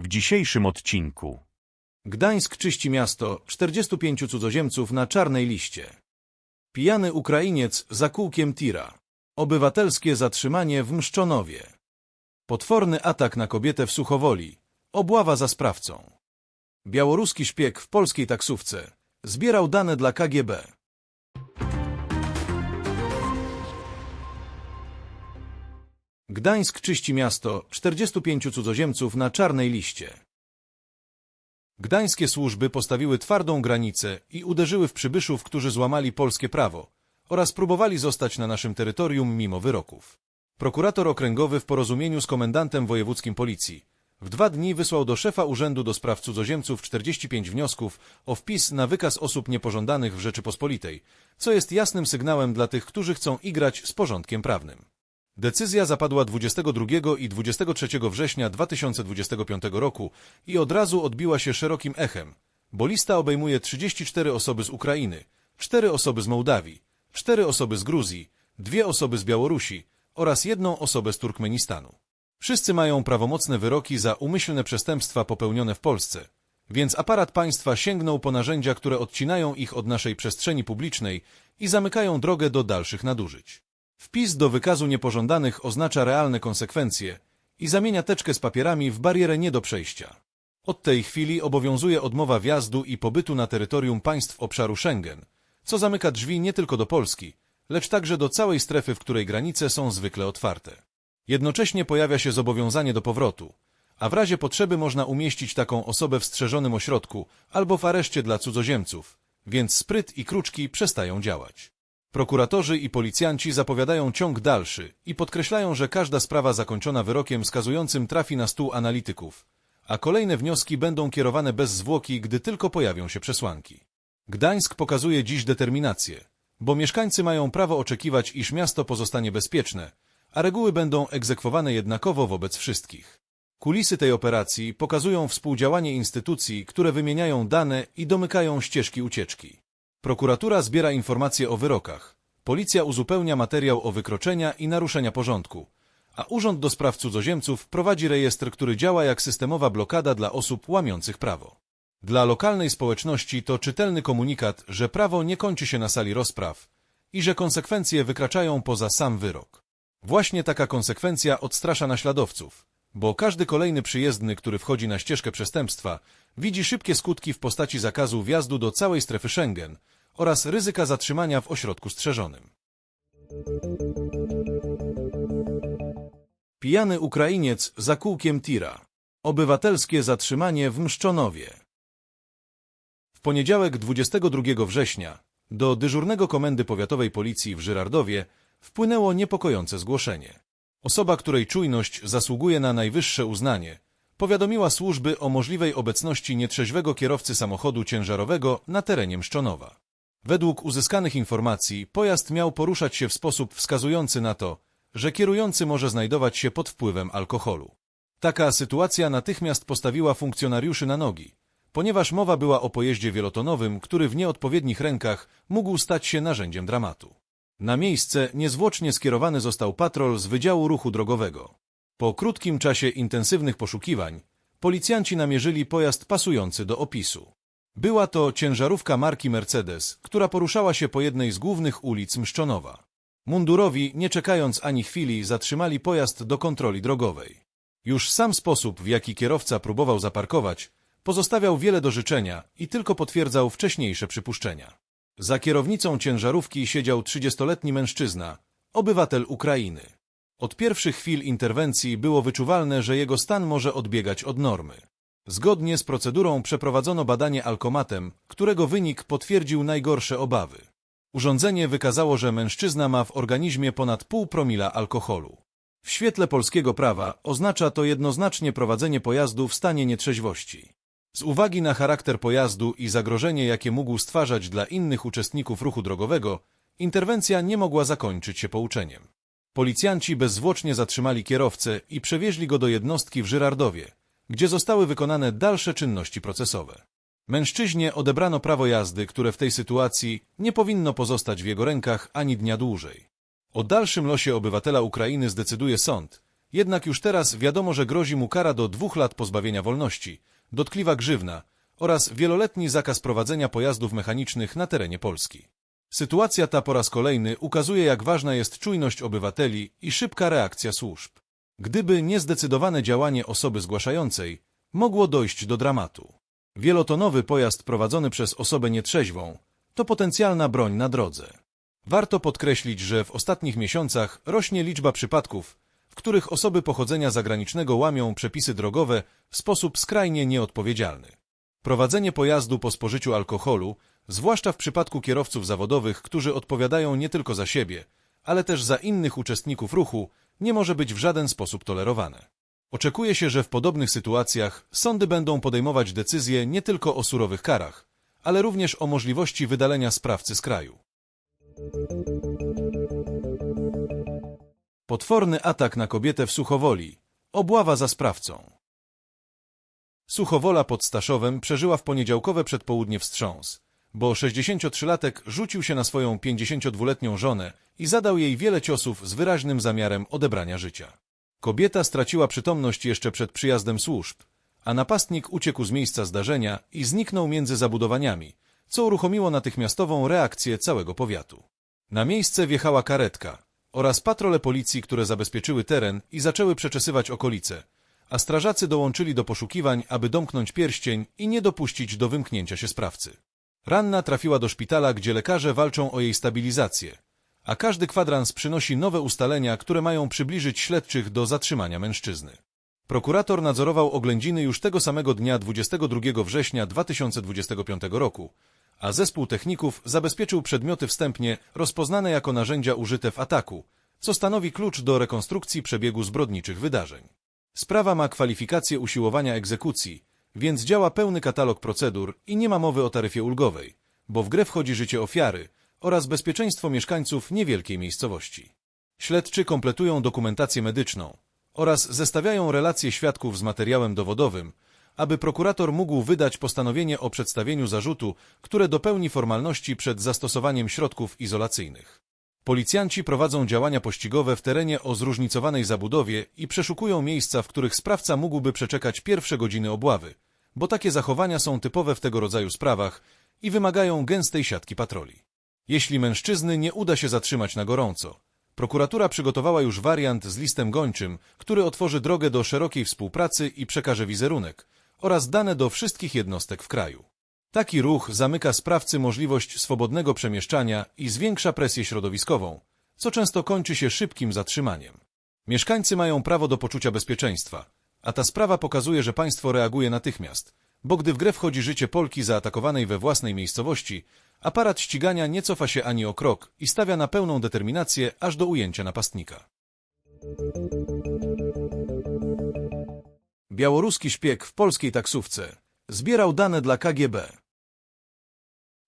W dzisiejszym odcinku Gdańsk czyści miasto, 45 cudzoziemców na czarnej liście. Pijany Ukrainiec za kółkiem tira. Obywatelskie zatrzymanie w Mszczonowie. Potworny atak na kobietę w Suchowoli. Obława za sprawcą. Białoruski szpieg w polskiej taksówce. Zbierał dane dla KGB. Gdańsk czyści miasto, 45 cudzoziemców na czarnej liście. Gdańskie służby postawiły twardą granicę i uderzyły w przybyszów, którzy złamali polskie prawo oraz próbowali zostać na naszym terytorium mimo wyroków. Prokurator okręgowy w porozumieniu z komendantem wojewódzkim policji w dwa dni wysłał do szefa Urzędu do Spraw Cudzoziemców 45 wniosków o wpis na wykaz osób niepożądanych w Rzeczypospolitej, co jest jasnym sygnałem dla tych, którzy chcą igrać z porządkiem prawnym. Decyzja zapadła 22 i 23 września 2025 roku i od razu odbiła się szerokim echem, bo lista obejmuje 34 osoby z Ukrainy, 4 osoby z Mołdawii, 4 osoby z Gruzji, 2 osoby z Białorusi oraz jedną osobę z Turkmenistanu. Wszyscy mają prawomocne wyroki za umyślne przestępstwa popełnione w Polsce, więc aparat państwa sięgnął po narzędzia, które odcinają ich od naszej przestrzeni publicznej i zamykają drogę do dalszych nadużyć. Wpis do wykazu niepożądanych oznacza realne konsekwencje i zamienia teczkę z papierami w barierę nie do przejścia. Od tej chwili obowiązuje odmowa wjazdu i pobytu na terytorium państw obszaru Schengen, co zamyka drzwi nie tylko do Polski, lecz także do całej strefy, w której granice są zwykle otwarte. Jednocześnie pojawia się zobowiązanie do powrotu, a w razie potrzeby można umieścić taką osobę w strzeżonym ośrodku albo w areszcie dla cudzoziemców, więc spryt i kruczki przestają działać. Prokuratorzy i policjanci zapowiadają ciąg dalszy i podkreślają, że każda sprawa zakończona wyrokiem skazującym trafi na stół analityków, a kolejne wnioski będą kierowane bez zwłoki, gdy tylko pojawią się przesłanki. Gdańsk pokazuje dziś determinację, bo mieszkańcy mają prawo oczekiwać, iż miasto pozostanie bezpieczne, a reguły będą egzekwowane jednakowo wobec wszystkich. Kulisy tej operacji pokazują współdziałanie instytucji, które wymieniają dane i domykają ścieżki ucieczki. Prokuratura zbiera informacje o wyrokach, policja uzupełnia materiał o wykroczenia i naruszenia porządku, a Urząd do Spraw Cudzoziemców prowadzi rejestr, który działa jak systemowa blokada dla osób łamiących prawo. Dla lokalnej społeczności to czytelny komunikat, że prawo nie kończy się na sali rozpraw i że konsekwencje wykraczają poza sam wyrok. Właśnie taka konsekwencja odstrasza naśladowców, bo każdy kolejny przyjezdny, który wchodzi na ścieżkę przestępstwa, widzi szybkie skutki w postaci zakazu wjazdu do całej strefy Schengen oraz ryzyka zatrzymania w ośrodku strzeżonym. Pijany Ukrainiec za kółkiem tira. Obywatelskie zatrzymanie w Mszczonowie. W poniedziałek 22 września do dyżurnego komendy powiatowej policji w Żyrardowie wpłynęło niepokojące zgłoszenie. Osoba, której czujność zasługuje na najwyższe uznanie, powiadomiła służby o możliwej obecności nietrzeźwego kierowcy samochodu ciężarowego na terenie Mszczonowa. Według uzyskanych informacji pojazd miał poruszać się w sposób wskazujący na to, że kierujący może znajdować się pod wpływem alkoholu. Taka sytuacja natychmiast postawiła funkcjonariuszy na nogi, ponieważ mowa była o pojeździe wielotonowym, który w nieodpowiednich rękach mógł stać się narzędziem dramatu. Na miejsce niezwłocznie skierowany został patrol z Wydziału Ruchu Drogowego. Po krótkim czasie intensywnych poszukiwań policjanci namierzyli pojazd pasujący do opisu. Była to ciężarówka marki Mercedes, która poruszała się po jednej z głównych ulic Mszczonowa. Mundurowi, nie czekając ani chwili, zatrzymali pojazd do kontroli drogowej. Już sam sposób, w jaki kierowca próbował zaparkować, pozostawiał wiele do życzenia i tylko potwierdzał wcześniejsze przypuszczenia. Za kierownicą ciężarówki siedział 30-letni mężczyzna, obywatel Ukrainy. Od pierwszych chwil interwencji było wyczuwalne, że jego stan może odbiegać od normy. Zgodnie z procedurą przeprowadzono badanie alkomatem, którego wynik potwierdził najgorsze obawy. Urządzenie wykazało, że mężczyzna ma w organizmie ponad pół promila alkoholu. W świetle polskiego prawa oznacza to jednoznacznie prowadzenie pojazdu w stanie nietrzeźwości. Z uwagi na charakter pojazdu i zagrożenie, jakie mógł stwarzać dla innych uczestników ruchu drogowego, interwencja nie mogła zakończyć się pouczeniem. Policjanci bezzwłocznie zatrzymali kierowcę i przewieźli go do jednostki w Żyrardowie, gdzie zostały wykonane dalsze czynności procesowe. Mężczyźnie odebrano prawo jazdy, które w tej sytuacji nie powinno pozostać w jego rękach ani dnia dłużej. O dalszym losie obywatela Ukrainy zdecyduje sąd, Jednak już teraz wiadomo, że grozi mu kara do dwóch lat pozbawienia wolności, dotkliwa grzywna oraz wieloletni zakaz prowadzenia pojazdów mechanicznych na terenie Polski. Sytuacja ta po raz kolejny ukazuje, jak ważna jest czujność obywateli i szybka reakcja służb. Gdyby niezdecydowane działanie osoby zgłaszającej, mogło dojść do dramatu. Wielotonowy pojazd prowadzony przez osobę nietrzeźwą to potencjalna broń na drodze. Warto podkreślić, że w ostatnich miesiącach rośnie liczba przypadków, w których osoby pochodzenia zagranicznego łamią przepisy drogowe w sposób skrajnie nieodpowiedzialny. Prowadzenie pojazdu po spożyciu alkoholu, zwłaszcza w przypadku kierowców zawodowych, którzy odpowiadają nie tylko za siebie, ale też za innych uczestników ruchu, nie może być w żaden sposób tolerowane. Oczekuje się, że w podobnych sytuacjach sądy będą podejmować decyzje nie tylko o surowych karach, ale również o możliwości wydalenia sprawcy z kraju. Potworny atak na kobietę w Suchowoli. Obława za sprawcą. Suchowola pod Staszowem przeżyła w poniedziałkowe przedpołudnie wstrząs, bo 63-latek rzucił się na swoją 52-letnią żonę i zadał jej wiele ciosów z wyraźnym zamiarem odebrania życia. Kobieta straciła przytomność jeszcze przed przyjazdem służb, a napastnik uciekł z miejsca zdarzenia i zniknął między zabudowaniami, co uruchomiło natychmiastową reakcję całego powiatu. Na miejsce wjechała karetka oraz patrole policji, które zabezpieczyły teren i zaczęły przeczesywać okolice, a strażacy dołączyli do poszukiwań, aby domknąć pierścień i nie dopuścić do wymknięcia się sprawcy. Ranna trafiła do szpitala, gdzie lekarze walczą o jej stabilizację, a każdy kwadrans przynosi nowe ustalenia, które mają przybliżyć śledczych do zatrzymania mężczyzny. Prokurator nadzorował oględziny już tego samego dnia 22 września 2025 roku, a zespół techników zabezpieczył przedmioty wstępnie rozpoznane jako narzędzia użyte w ataku, co stanowi klucz do rekonstrukcji przebiegu zbrodniczych wydarzeń. Sprawa ma kwalifikację usiłowania egzekucji, więc działa pełny katalog procedur i nie ma mowy o taryfie ulgowej, bo w grę wchodzi życie ofiary oraz bezpieczeństwo mieszkańców niewielkiej miejscowości. Śledczy kompletują dokumentację medyczną oraz zestawiają relacje świadków z materiałem dowodowym, aby prokurator mógł wydać postanowienie o przedstawieniu zarzutu, które dopełni formalności przed zastosowaniem środków izolacyjnych. Policjanci prowadzą działania pościgowe w terenie o zróżnicowanej zabudowie i przeszukują miejsca, w których sprawca mógłby przeczekać pierwsze godziny obławy, bo takie zachowania są typowe w tego rodzaju sprawach i wymagają gęstej siatki patroli. Jeśli mężczyzny nie uda się zatrzymać na gorąco, prokuratura przygotowała już wariant z listem gończym, który otworzy drogę do szerokiej współpracy i przekaże wizerunek oraz dane do wszystkich jednostek w kraju. Taki ruch zamyka sprawcy możliwość swobodnego przemieszczania i zwiększa presję środowiskową, co często kończy się szybkim zatrzymaniem. Mieszkańcy mają prawo do poczucia bezpieczeństwa, a ta sprawa pokazuje, że państwo reaguje natychmiast, bo gdy w grę wchodzi życie Polki zaatakowanej we własnej miejscowości, aparat ścigania nie cofa się ani o krok i stawia na pełną determinację aż do ujęcia napastnika. Białoruski szpieg w polskiej taksówce zbierał dane dla KGB.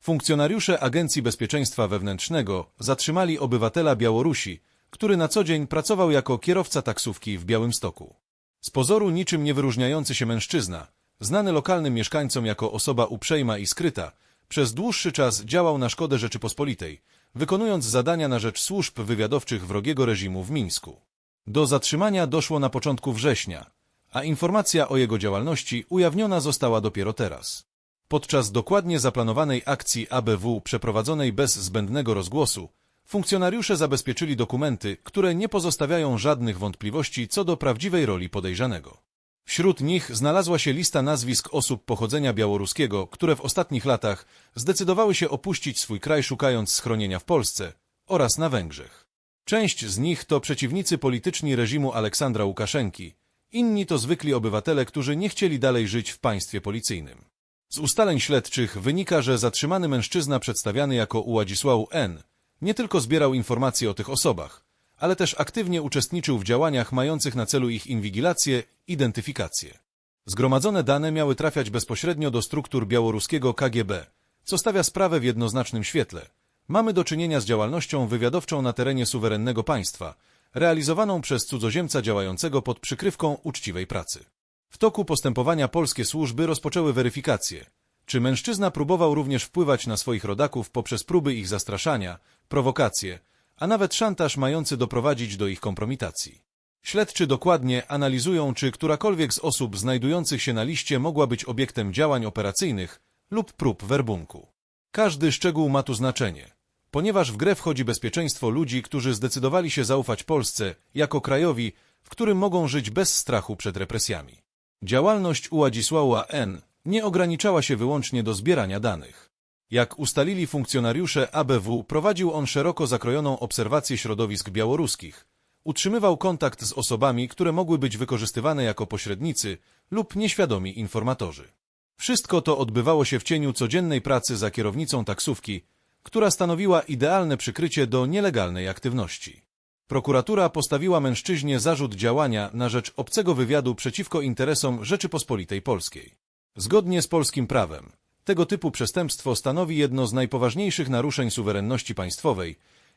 Funkcjonariusze Agencji Bezpieczeństwa Wewnętrznego zatrzymali obywatela Białorusi, który na co dzień pracował jako kierowca taksówki w Białymstoku. Z pozoru niczym nie wyróżniający się mężczyzna, znany lokalnym mieszkańcom jako osoba uprzejma i skryta, przez dłuższy czas działał na szkodę Rzeczypospolitej, wykonując zadania na rzecz służb wywiadowczych wrogiego reżimu w Mińsku. Do zatrzymania doszło na początku września, a informacja o jego działalności ujawniona została dopiero teraz. Podczas dokładnie zaplanowanej akcji ABW przeprowadzonej bez zbędnego rozgłosu, funkcjonariusze zabezpieczyli dokumenty, które nie pozostawiają żadnych wątpliwości co do prawdziwej roli podejrzanego. Wśród nich znalazła się lista nazwisk osób pochodzenia białoruskiego, które w ostatnich latach zdecydowały się opuścić swój kraj szukając schronienia w Polsce oraz na Węgrzech. Część z nich to przeciwnicy polityczni reżimu Aleksandra Łukaszenki, inni to zwykli obywatele, którzy nie chcieli dalej żyć w państwie policyjnym. Z ustaleń śledczych wynika, że zatrzymany mężczyzna przedstawiany jako Uładzisłał N. nie tylko zbierał informacje o tych osobach, ale też aktywnie uczestniczył w działaniach mających na celu ich inwigilację, identyfikację. Zgromadzone dane miały trafiać bezpośrednio do struktur białoruskiego KGB, co stawia sprawę w jednoznacznym świetle. Mamy do czynienia z działalnością wywiadowczą na terenie suwerennego państwa, realizowaną przez cudzoziemca działającego pod przykrywką uczciwej pracy. W toku postępowania polskie służby rozpoczęły weryfikację, czy mężczyzna próbował również wpływać na swoich rodaków poprzez próby ich zastraszania, prowokacje, a nawet szantaż mający doprowadzić do ich kompromitacji. Śledczy dokładnie analizują, czy którakolwiek z osób znajdujących się na liście mogła być obiektem działań operacyjnych lub prób werbunku. Każdy szczegół ma tu znaczenie, ponieważ w grę wchodzi bezpieczeństwo ludzi, którzy zdecydowali się zaufać Polsce jako krajowi, w którym mogą żyć bez strachu przed represjami. Działalność Uładzisława N. nie ograniczała się wyłącznie do zbierania danych. Jak ustalili funkcjonariusze ABW, prowadził on szeroko zakrojoną obserwację środowisk białoruskich. Utrzymywał kontakt z osobami, które mogły być wykorzystywane jako pośrednicy lub nieświadomi informatorzy. Wszystko to odbywało się w cieniu codziennej pracy za kierownicą taksówki, która stanowiła idealne przykrycie do nielegalnej aktywności. Prokuratura postawiła mężczyźnie zarzut działania na rzecz obcego wywiadu przeciwko interesom Rzeczypospolitej Polskiej. Zgodnie z polskim prawem, tego typu przestępstwo stanowi jedno z najpoważniejszych naruszeń suwerenności państwowej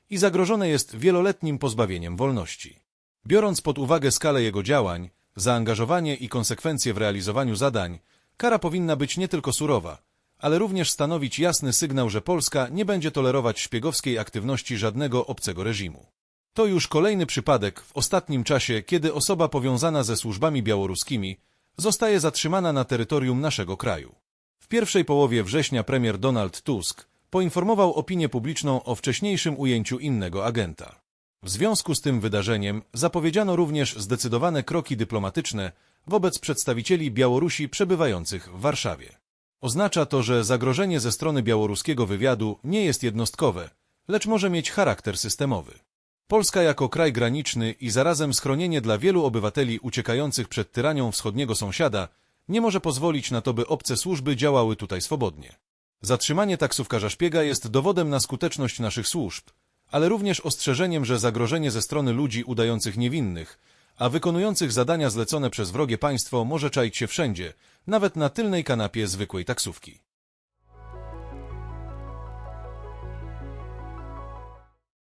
i zagrożone jest wieloletnim pozbawieniem wolności. Biorąc pod uwagę skalę jego działań, zaangażowanie i konsekwencje w realizowaniu zadań, kara powinna być nie tylko surowa, ale również stanowić jasny sygnał, że Polska nie będzie tolerować szpiegowskiej aktywności żadnego obcego reżimu. To już kolejny przypadek w ostatnim czasie, kiedy osoba powiązana ze służbami białoruskimi zostaje zatrzymana na terytorium naszego kraju. W pierwszej połowie września premier Donald Tusk poinformował opinię publiczną o wcześniejszym ujęciu innego agenta. W związku z tym wydarzeniem zapowiedziano również zdecydowane kroki dyplomatyczne wobec przedstawicieli Białorusi przebywających w Warszawie. Oznacza to, że zagrożenie ze strony białoruskiego wywiadu nie jest jednostkowe, lecz może mieć charakter systemowy. Polska jako kraj graniczny i zarazem schronienie dla wielu obywateli uciekających przed tyranią wschodniego sąsiada nie może pozwolić na to, by obce służby działały tutaj swobodnie. Zatrzymanie taksówkarza szpiega jest dowodem na skuteczność naszych służb, ale również ostrzeżeniem, że zagrożenie ze strony ludzi udających niewinnych, a wykonujących zadania zlecone przez wrogie państwo może czaić się wszędzie, nawet na tylnej kanapie zwykłej taksówki.